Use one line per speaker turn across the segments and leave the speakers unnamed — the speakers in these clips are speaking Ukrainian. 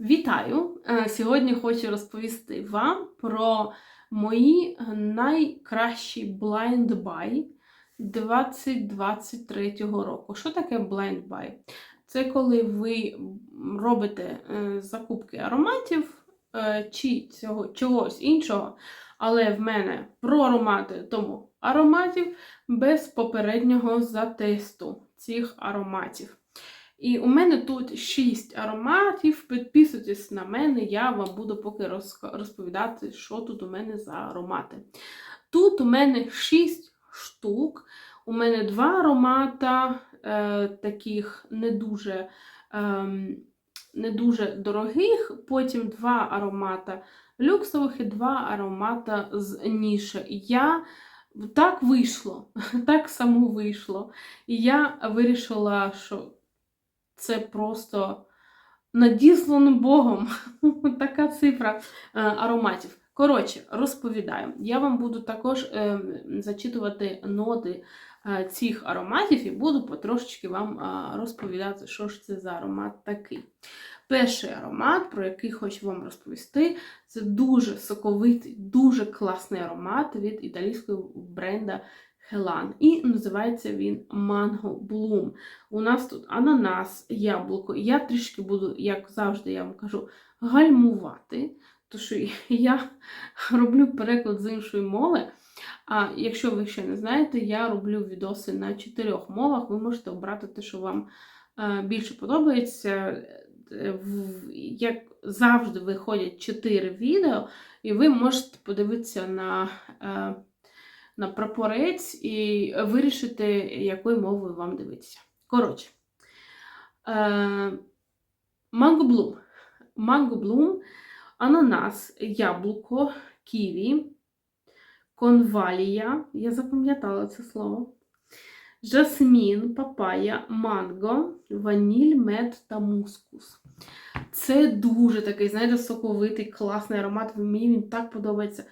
Вітаю! Е, Сьогодні хочу розповісти вам про мої найкращі blind buy 2023 року. Що таке blind buy? Це коли ви робите е, закупки ароматів е, чи цього, чогось іншого, але в мене про аромати, тому ароматів без попереднього затесту цих ароматів. І у мене тут 6 ароматів. Підписуйтесь на мене, я вам буду поки розповідати, що тут у мене за аромати. Тут у мене 6 штук. У мене два аромата е, таких не дуже, ем, не дуже дорогих, потім два аромата люксових і два аромата з ніше. Я так вийшло, так само вийшло. І я вирішила, що це просто надіслано Богом. Така цифра е, ароматів. Коротше, розповідаю. Я вам буду також е, зачитувати ноти е, цих ароматів і буду потрошечки вам розповідати, що ж це за аромат такий. Перший аромат, про який хочу вам розповісти, це дуже соковитий, дуже класний аромат від італійського бренда Хелан. І називається він Mango Bloom. У нас тут ананас, яблуко. Я трішки буду, як завжди, я вам кажу, гальмувати. Тому що я роблю переклад з іншої мови. А якщо ви ще не знаєте, я роблю відоси на чотирьох мовах. Ви можете обрати те, що вам е, більше подобається. Е, Як завжди виходять 4 відео, і ви можете подивитися на, е, на прапорець і вирішити, якою мовою вам дивитися. Коротше, е, Bloom. Mango ананас, яблуко, ківі, конвалія, я запам'ятала це слово. Жасмін, папая, манго, ваніль, мед та мускус. Це дуже такий, знаєте, соковитий, класний аромат. Мені він так подобається.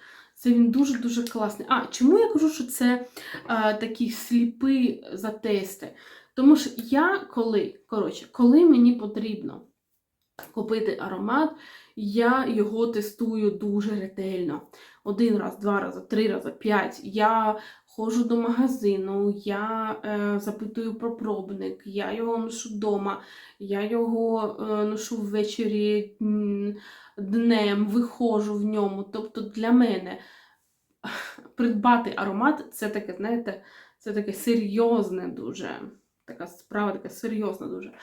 Це він дуже-дуже класний. А, чому я кажу, що це а, такі сліпі затести? Тому що я коли, коротше, коли мені потрібно купити аромат, я його тестую дуже ретельно. Один раз, два рази, три рази, п'ять. Я ходжу до магазину, я е, запитую про пробник, я його ношу вдома, я його е, ношу ввечері днем, виходжу в ньому. Тобто для мене придбати аромат це таке, знаєте, це таке серйозне дуже. Така справа така серйозна дуже.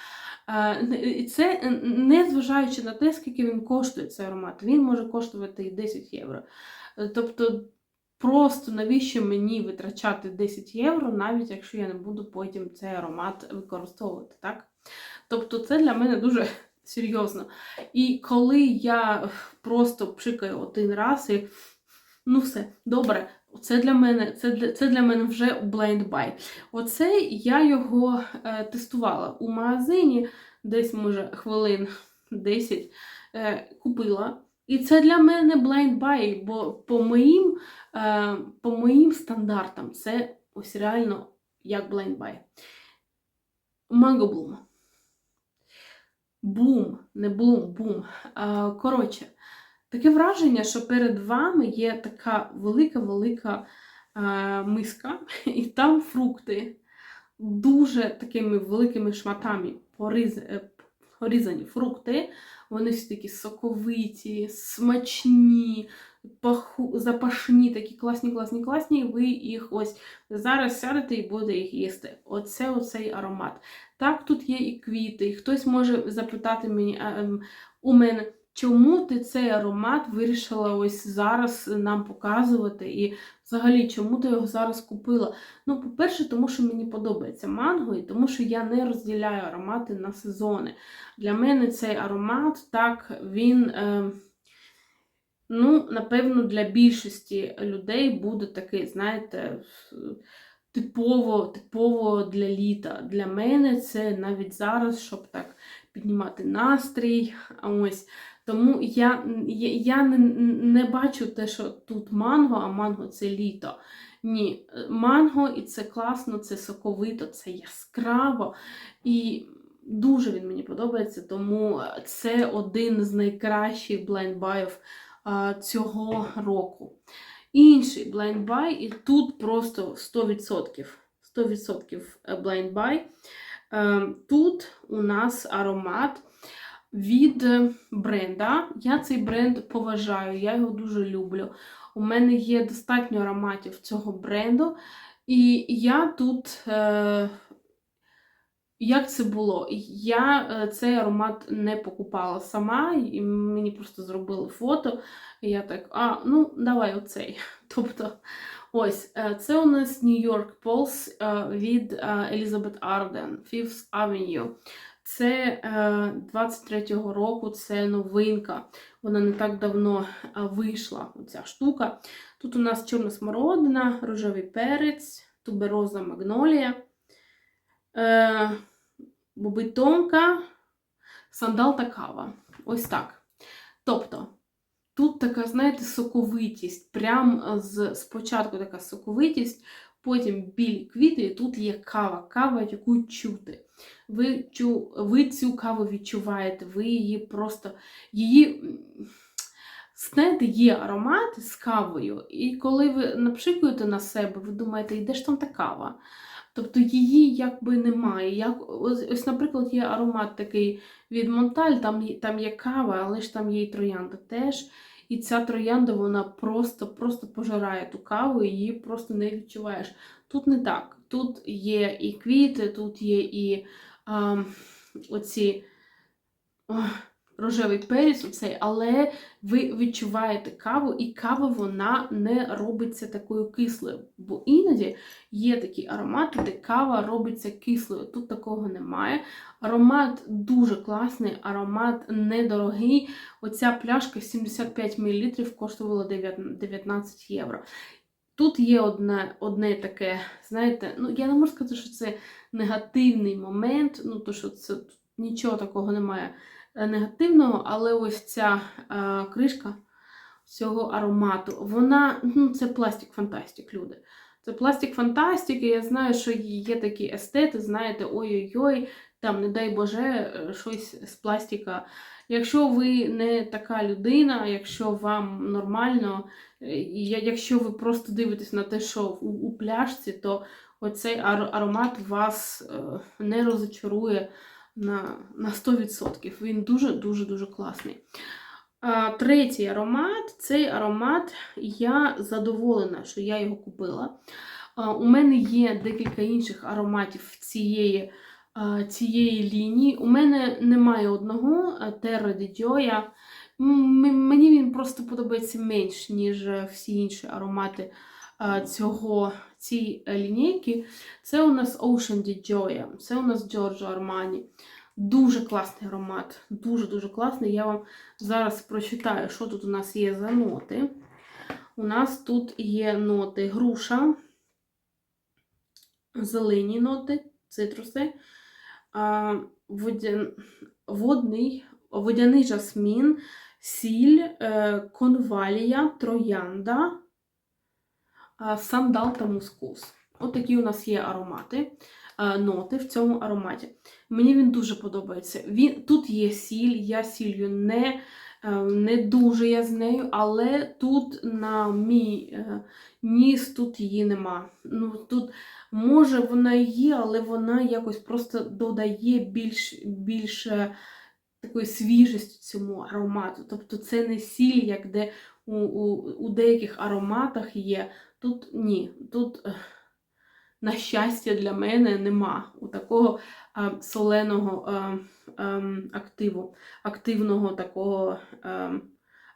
Е, І це е, не зважаючи на те, скільки він коштує цей аромат. Він може коштувати і 10 євро. Е, Тобто, просто навіщо мені витрачати 10 євро, навіть якщо я не буду потім цей аромат використовувати, так? Тобто, це для мене дуже серйозно. І коли я просто пшикаю один раз і ну все, добре, це для мене, це для, це для мене вже blind buy. Оце я його е, тестувала у магазині, десь, може, хвилин 10 е, купила. І це для мене blind buy, бо по моїм, е, по моїм стандартам це ось реально як blind buy. Mango Bloom. Бум, не блум, бум. Коротше, таке враження, що перед вами є така велика-велика миска, і там фрукти дуже такими великими шматами е, порізані фрукти. Вони всі такі соковиті, смачні, паху, запашні, такі класні, класні, класні. І ви їх ось зараз сядете і будете їх їсти. Оце оцей аромат. Так, тут є і квіти. І хтось може запитати мені ем, у мене. Чому ти цей аромат вирішила ось зараз нам показувати? І взагалі, чому ти його зараз купила? Ну, по-перше, тому що мені подобається манго, і тому що я не розділяю аромати на сезони. Для мене цей аромат, так, він, е, ну, напевно, для більшості людей буде такий, знаєте, типово, типово для літа. Для мене це навіть зараз, щоб так піднімати настрій. Ось. Тому я, я, не, не бачу те, що тут манго, а манго це літо. Ні, манго і це класно, це соковито, це яскраво. І Дуже він мені подобається, тому це один з найкращих блайндбаїв а, цього року. Інший блайндбай, і тут просто 100%. 100% блайндбай. Е, Тут у нас аромат від бренда. Я цей бренд поважаю, я його дуже люблю. У мене є достатньо ароматів цього бренду. І я тут, е, як це було? Я е, цей аромат не покупала сама, і мені просто зробили фото. І я так, а, ну, давай оцей. Тобто, ось, е, це у нас York Pulse е, від Elizabeth Arden, Fifth Avenue. Це е, 23-го року, це новинка. Вона не так давно вийшла, оця штука. Тут у нас чорна смородина, рожевий перець, тубероза магнолія, бобитонка, сандал та кава. Ось так. Тобто, тут така, знаєте, соковитість. Прям з спочатку така соковитість, потім білі квіти, і тут є кава, кава, яку чути. Ви, чу, ви цю каву відчуваєте, ви її просто її. Знаєте, є аромат з кавою, і коли ви напшикуєте на себе, ви думаєте, і де ж там та кава? Тобто її якби немає. Як, ось, ось, наприклад, є аромат такий від Монталь, там, там є кава, але ж там є і троянда теж. І ця троянда вона просто, просто пожирає ту каву, її просто не відчуваєш. Тут не так. Тут є і квіти, тут є і а, оці о, рожевий перець, оцей, але ви відчуваєте каву, і кава вона не робиться такою кислою. Бо іноді є такі аромати, де кава робиться кислою. Тут такого немає. Аромат дуже класний, аромат недорогий. Оця пляшка 75 мл коштувала 19 євро. Тут є одне, одне таке, знаєте, ну я не можу сказати, що це негативний момент, ну то що це нічого такого немає негативного, але ось ця е, кришка цього аромату, вона, ну це пластик фантастик, люди. Це пластик фантастик, і я знаю, що є такі естети, знаєте, ой-ой-ой, там, не дай Боже, е, щось з пластика. Якщо ви не така людина, якщо вам нормально, е, якщо ви просто дивитесь на те, що у, пляшці, то оцей аромат вас е, не розочарує на, на 100%. Він дуже-дуже дуже класний. Третій аромат. Цей аромат я задоволена, що я його купила. У мене є декілька інших ароматів цієї, цієї лінії. У мене немає одного Terra di Gioia. Мені він просто подобається менш, ніж е, всі інші аромати цього, цієї е, лінійки. Це у нас Ocean Gioia, це у нас Giorgio Armani. Дуже класний аромат, дуже-дуже класний. Я вам зараз прочитаю, що тут у нас є за ноти. У нас тут є ноти груша, зелені ноти, цитруси, водний, водяний жасмін, сіль, е, конвалія, троянда, сандал та мускус. От такі у нас є аромати, ноти в цьому ароматі. Мені він дуже подобається. Він, тут є сіль, я сіллю не, е, не дуже я з нею, але тут на мій е, ніс тут її нема. Ну, тут, може, вона є, але вона якось просто додає більш, більше такої свіжості цьому аромату. Тобто це не сіль, як де у, у, у деяких ароматах є. Тут ні. Тут, е, на щастя, для мене нема у такого е, соленого е, активу, активного такого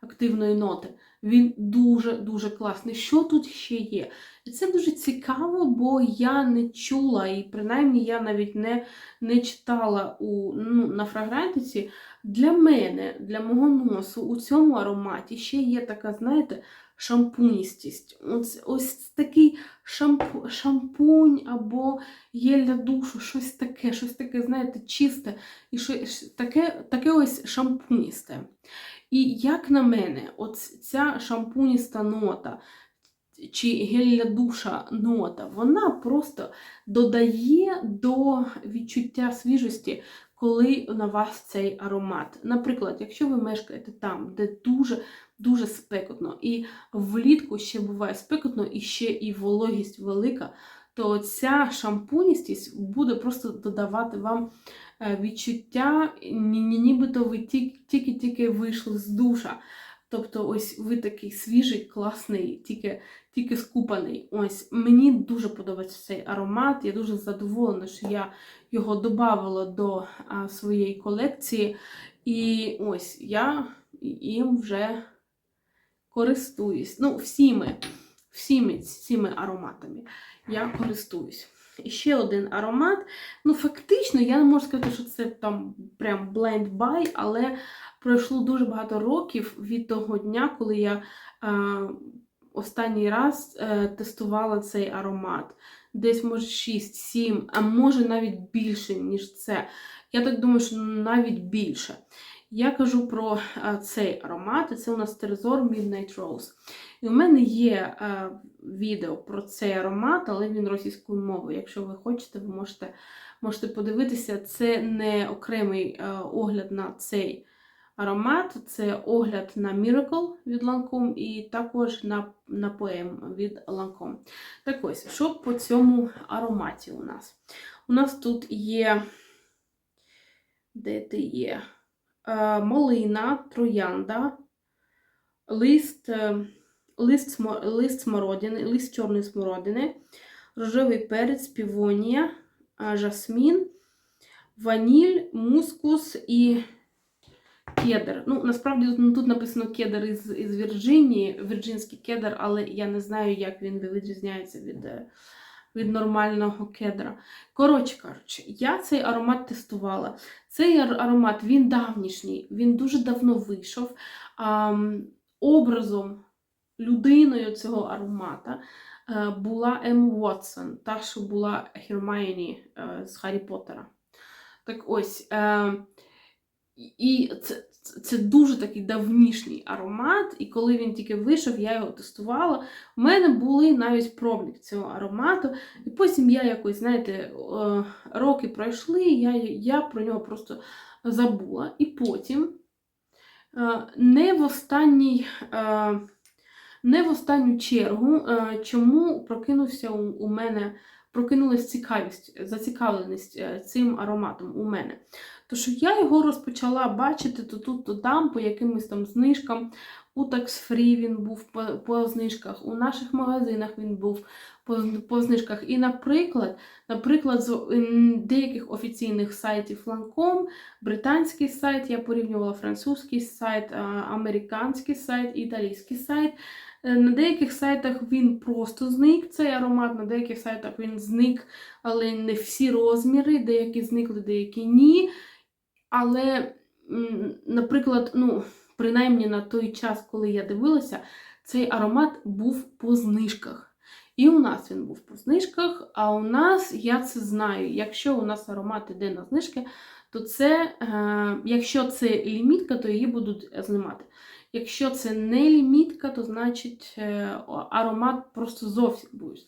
активної ноти. Він дуже-дуже класний. Що тут ще є? І це дуже цікаво, бо я не чула, і принаймні я навіть не, не читала у, ну, на фрагрантиці. Для мене, для мого носу, у цьому ароматі ще є така, знаєте, шампуністість. Ось, ось такий шампу, шампунь або є для душу, щось таке, щось таке, знаєте, чисте і щось таке, таке ось шампуністе. І як на мене, от ця шампуніста нота чи гель душа нота, вона просто додає до відчуття свіжості коли на вас цей аромат. Наприклад, якщо ви мешкаєте там, де дуже дуже спекотно, і влітку ще буває спекотно, і ще і вологість велика, то ця шампуністість буде просто додавати вам е, відчуття, ні- ні- нібито ви тільки-тільки вийшли з душа. Тобто, ось ви такий свіжий, класний, тільки, тільки скупаний. Ось мені дуже подобається цей аромат. Я дуже задоволена, що я його додавала до а, своєї колекції. І ось я їм вже користуюсь. Ну, всіми, всіми цими ароматами я користуюсь. І ще один аромат. Ну, фактично, я не можу сказати, що це там прям blind buy, але пройшло дуже багато років від того дня, коли я е, останній раз е, тестувала цей аромат. Десь, може, 6-7, а може навіть більше, ніж це. Я так думаю, що навіть більше. Я кажу про е, цей аромат, і це у нас Терезор Midnight Rose. І у мене є е, відео про цей аромат, але він російською мовою. Якщо ви хочете, ви можете, можете подивитися. Це не окремий е, огляд на цей аромат, це огляд на Miracle від Lancome і також на, на Poem від Lancome. Так ось, що по цьому ароматі у нас? У нас тут є. Де ти є? Е, Малина, троянда, лист, е, лист, лист смородини, лист чорної смородини, рожевий перець, півонія, е, жасмін, ваніль, мускус і кедр. Ну, насправді тут, тут написано кедр із, із Вірджинії, вірджинський кедр, але я не знаю, як він відрізняється від, від нормального кедра. Коротше кажучи, я цей аромат тестувала. Цей аромат він давнішній, він дуже давно вийшов. А, образом, людиною цього аромата е, була Ем Уотсон, та, що була Гермайоні е, з Гаррі Поттера. Так ось. І це, це- дуже такий давнішній аромат, і коли він тільки вийшов, я його тестувала. У мене були навіть пробник цього аромату. І потім я якось, знаєте, роки пройшли, я, я про нього просто забула. І потім е, не в останній. е, Не в останню чергу, е, чому прокинувся у, мене, прокинулась цікавість, зацікавленість цим ароматом у мене. То що я його розпочала бачити то тут, то там, по якимось там знижкам. У Free він був по, по знижках, у наших магазинах він був по, по знижках. І, наприклад, наприклад, з деяких офіційних сайтів Lancome, британський сайт, я порівнювала французький сайт, американський сайт, італійський сайт. Е, На деяких сайтах він просто зник, цей аромат, на деяких сайтах він зник, але не всі розміри, деякі зникли, деякі ні. Але, наприклад, ну, принаймні на той час, коли я дивилася, цей аромат був по знижках. І у нас він був по знижках, а у нас, я це знаю, якщо у нас аромат іде на знижки, то це, е, якщо це лімітка, то її будуть знімати. Якщо це не лімітка, то значить е, аромат просто зовсім будуть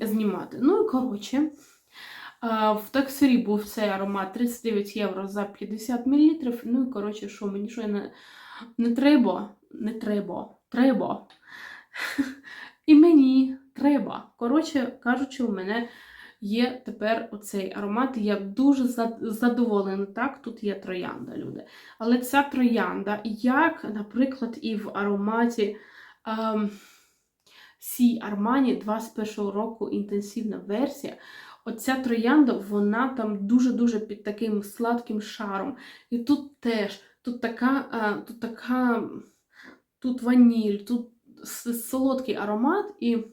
знімати. Ну і коротше, в таксері був цей аромат 39 євро за 50 мл. Ну і коротше, що мені що не, не треба, не треба, треба. І мені треба. Коротше кажучи, у мене є тепер оцей аромат. Я дуже задоволена. Так, тут є троянда, люди. Але ця троянда, як, наприклад, і в ароматі ем, Сі Армані 21 року інтенсивна версія. Оця троянда, вона там дуже-дуже під таким сладким шаром. І тут теж, тут така, е, тут така, тут ваніль, тут солодкий аромат, і е,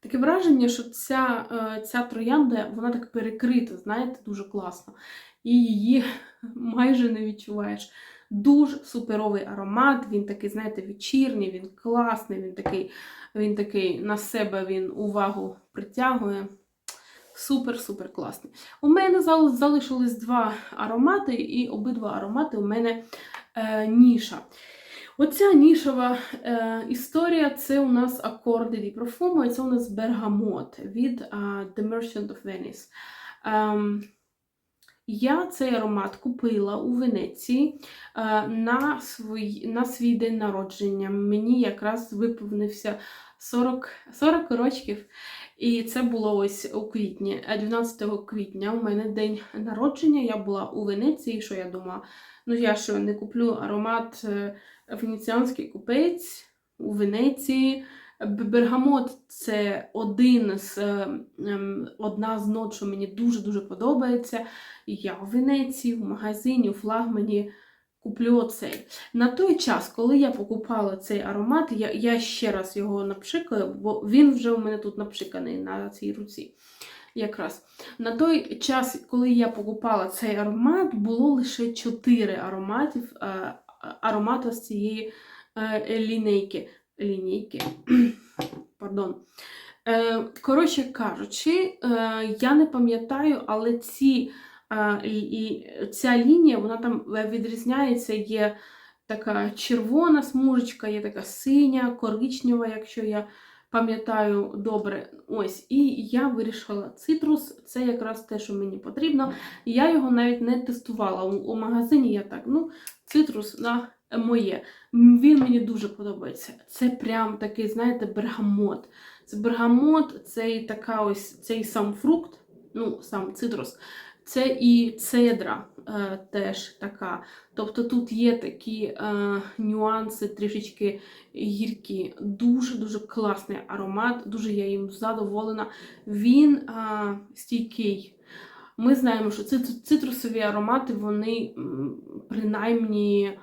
таке враження, що ця, е, ця троянда, вона так перекрита, знаєте, дуже класно. І її майже не відчуваєш. Дуже суперовий аромат, він такий, знаєте, вечірній, він класний, він такий, він такий на себе він увагу притягує. Супер-супер класний. У мене залишились два аромати, і обидва аромати у мене е, ніша. Оця нішова е, історія це у нас акорди і це у нас бергамот від е, The Merchant of Venice. Ем, Я цей аромат купила у Венеції е, на, свій, на свій день народження. Мені якраз виповнився 40, 40 років. І це було ось у квітні, Е, 12 квітня. У мене день народження. Я була у Венеції. Що я думала? Ну я що не куплю аромат е, венеціанський купець у Венеції. Бергамот це один з, е, ем, одна з нот, що мені дуже-дуже подобається. Я у Венеції, в магазині, у флагмані куплю оцей. На той час, коли я покупала цей аромат, я, я ще раз його напшикаю, бо він вже у мене тут напшиканий на цій руці. Якраз на той час, коли я покупала цей аромат, було лише 4 ароматів, е, з цієї е, лінійки. Пардон. Е, коротше кажучи, е, я не пам'ятаю, але ці, е, ця лінія вона там відрізняється. Є така червона смужечка, є така синя, коричнева, якщо я пам'ятаю добре. Ось, і я вирішила цитрус, це якраз те, що мені потрібно. Я його навіть не тестувала. У, у магазині я так, ну, цитрус на моє. Він мені дуже подобається. Це прям такий, знаєте, бергамот. Це бергамот, цей така ось цей сам фрукт, ну, сам цитрус. Це і цедра е, теж така. Тобто тут є такі е, нюанси, трішечки гіркі. Дуже-дуже класний аромат, дуже я їм задоволена. Він е, стійкий. Ми знаємо, що цит- цитрусові аромати, вони принаймні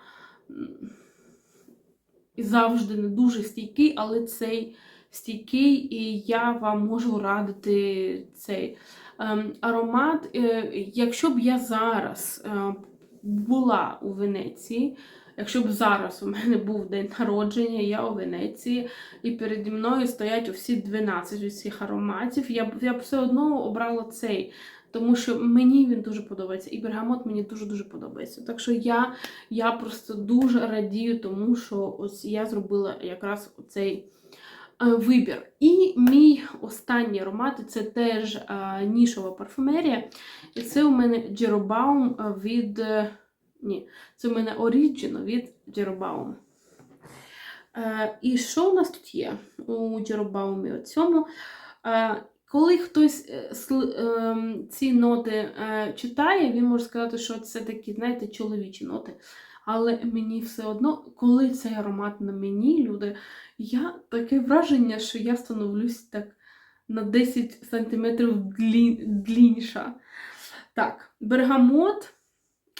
завжди не дуже стійкі, але цей стійкий, і я вам можу радити цей ем, аромат. Е, якщо б я зараз е, була у Венеції, якщо б зараз у мене був день народження, я у Венеції, і переді мною стоять усі 12 усіх ароматів, я б я б все одно обрала цей. Тому що мені він дуже подобається, і бергамот мені дуже-дуже подобається. Так що я, я просто дуже радію тому, що ось я зробила якраз цей е, вибір. І мій останній аромат це теж е, нішова парфумерія. І це у мене Jerobaum від. е, Ні, це у мене Original від. Е, і що у нас тут є у Jerobaum цьому? Коли хтось е, ем, ці ноти е, читає, він може сказати, що це такі, знаєте, чоловічі ноти. Але мені все одно, коли цей аромат на мені, люди, я таке враження, що я становлюсь так на 10 сантиметрів длінша. Так, бергамот,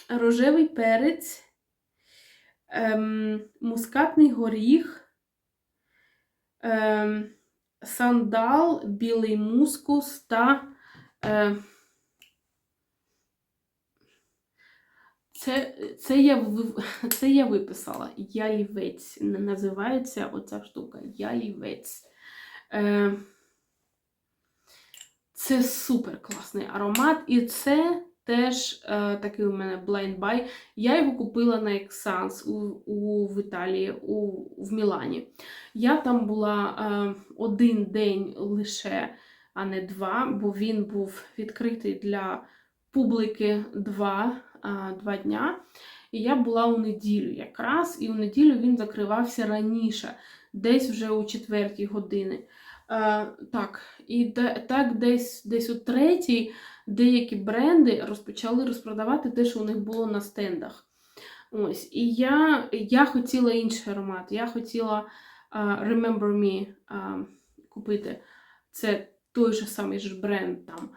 рожевий перець, ем, мускатний горіх, ем, сандал, білий мускус та. Е, це, це, я, це я виписала. Ялівець. Називається оця штука. Ялівець. Е, це супер класний аромат. І це теж е, такий у мене blind buy. Я його купила на Ексанс у, у, в Італії, у, в Мілані. Я там була е, один день лише, а не два, бо він був відкритий для публіки два, е, два дня. І я була у неділю якраз, і у неділю він закривався раніше, десь вже у четвертій години. Е, так, і де, так десь, десь у третій деякі бренди розпочали розпродавати те, що у них було на стендах. Ось, і я, я хотіла інший аромат. Я хотіла а, Remember Me а, купити. Це той же самий ж бренд там.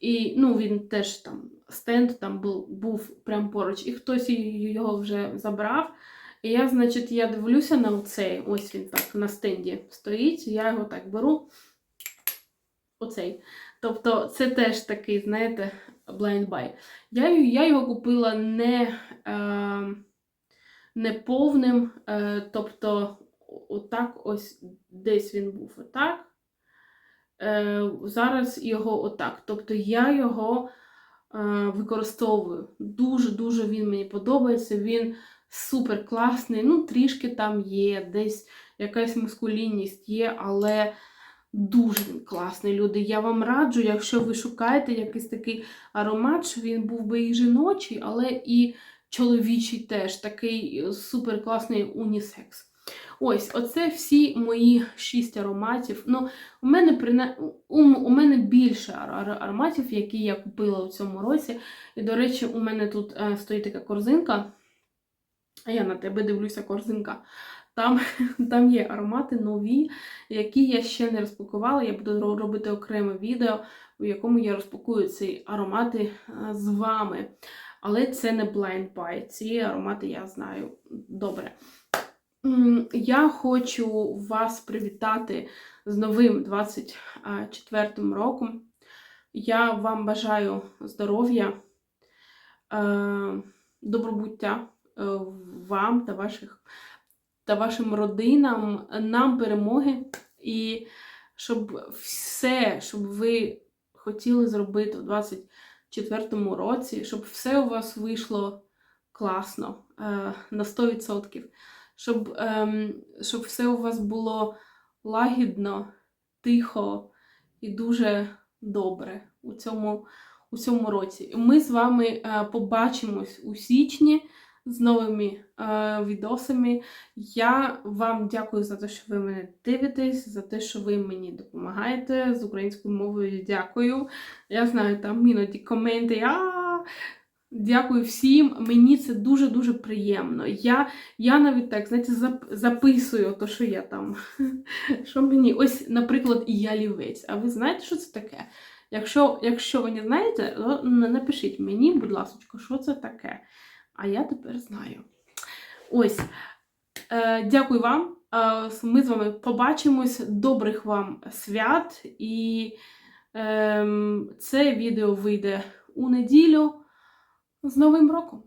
І ну, він теж там стенд там був, був прямо поруч, і хтось його вже забрав. І я, значить, я дивлюся на оцей, ось він так на стенді стоїть, я його так беру. Оцей. Тобто це теж такий, знаєте, blind buy. Я, я його купила не, е, не повним, е, тобто отак ось десь він був отак. Е, зараз його отак. Тобто я його е, використовую. Дуже-дуже він мені подобається. Він супер класний. Ну, трішки там є, десь якась мускулінність є, але Дуже класний, люди. Я вам раджу, якщо ви шукаєте якийсь такий аромат, що він був би і жіночий, але і чоловічий теж такий супер класний унісекс. Ось, оце всі мої шість ароматів. Ну, у мене прине... у, мене більше ар- ар- ароматів, які я купила у цьому році. І, до речі, у мене тут е, стоїть така корзинка. А я на тебе дивлюся, корзинка. Там, там є аромати нові, які я ще не розпакувала. Я буду робити окреме відео, у якому я розпакую ці аромати е, з вами. Але це не blind buy. Ці аромати я знаю добре. Я хочу вас привітати з новим 24 роком. Я вам бажаю здоров'я, е, добробуття е, вам та ваших та вашим родинам, нам перемоги, і щоб все, щоб ви хотіли зробити у 24-му році, щоб все у вас вийшло класно е, на 100%, щоб, ем, щоб все у вас було лагідно, тихо і дуже добре у цьому, у цьому році. Ми з вами е, побачимось у січні з новими е, відосами. Я вам дякую за те, що ви мене дивитесь, за те, що ви мені допомагаєте з українською мовою. Дякую. Я знаю, там іноді коменти. А, Дякую всім. Мені це дуже-дуже приємно. Я, я навіть так, знаєте, зап- записую то, що я там. Що мені, ось, наприклад, ялівець. А ви знаєте, що це таке? Якщо, якщо ви не знаєте, то напишіть мені, будь ласка, що це таке. А я тепер знаю. Ось. Е, дякую вам. Е, ми з вами побачимось. Добрих вам свят. І ем, це відео вийде у неділю з Новим роком!